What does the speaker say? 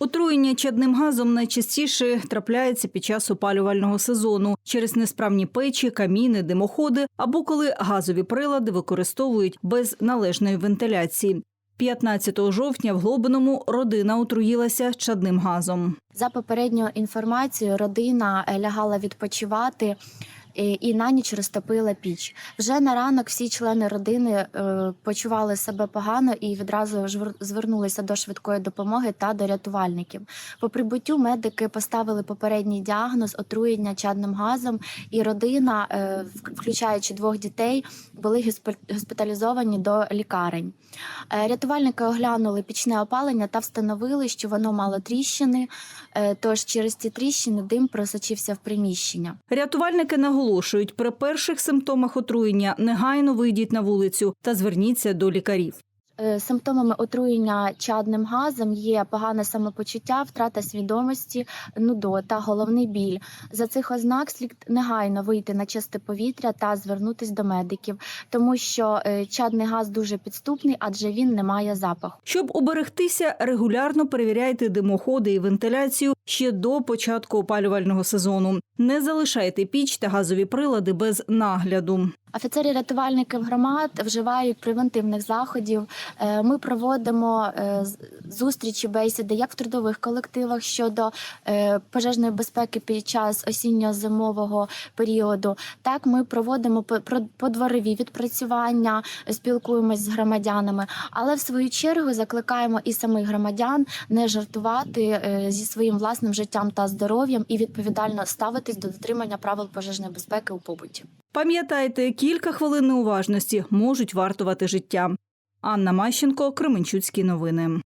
Отруєння чадним газом найчастіше трапляється під час опалювального сезону через несправні печі, каміни, димоходи або коли газові прилади використовують без належної вентиляції. 15 жовтня в Глобиному родина отруїлася чадним газом. За попередньою інформацією, родина е, лягала відпочивати і на ніч розтопила піч. Вже на ранок всі члени родини е, почували себе погано і відразу звернулися до швидкої допомоги та до рятувальників. По прибуттю медики поставили попередній діагноз отруєння чадним газом, і родина, е, включаючи двох дітей, були госпіталізовані до лікарень. Е, Рятувальники оглянули пічне опалення та встановили, що воно мало тріщини, тож через ці тріщини дим просочився в приміщення. Рятувальники наголошують, при перших симптомах отруєння негайно вийдіть на вулицю та зверніться до лікарів. Е, Симптомами отруєння чадним газом є погане самопочуття, втрата свідомості, нудота, головний біль. За цих ознак слід негайно вийти на чисте повітря та звернутись до медиків, тому що е, чадний газ дуже підступний, адже він не має запаху. Щоб уберегтися, регулярно перевіряйте димоходи і вентиляцію ще до початку опалювального сезону. Не залишайте піч та газові прилади без нагляду. Офіцери рятувальників громад вживають превентивних заходів. Е, Ми проводимо е, зустрічі, бесіди як в трудових колективах щодо е, пожежної безпеки під час осінньо-зимового періоду. Так, ми проводимо по- подворові відпрацювання, спілкуємось з громадянами, але в свою чергу закликаємо і самих громадян не жартувати зі своїм власним життям та здоров'ям і відповідально ставитись до дотримання правил пожежної безпеки у побуті. Пам'ятайте, кілька хвилин неуважності можуть вартувати життя. Анна Мащенко, Кременчуцькі новини.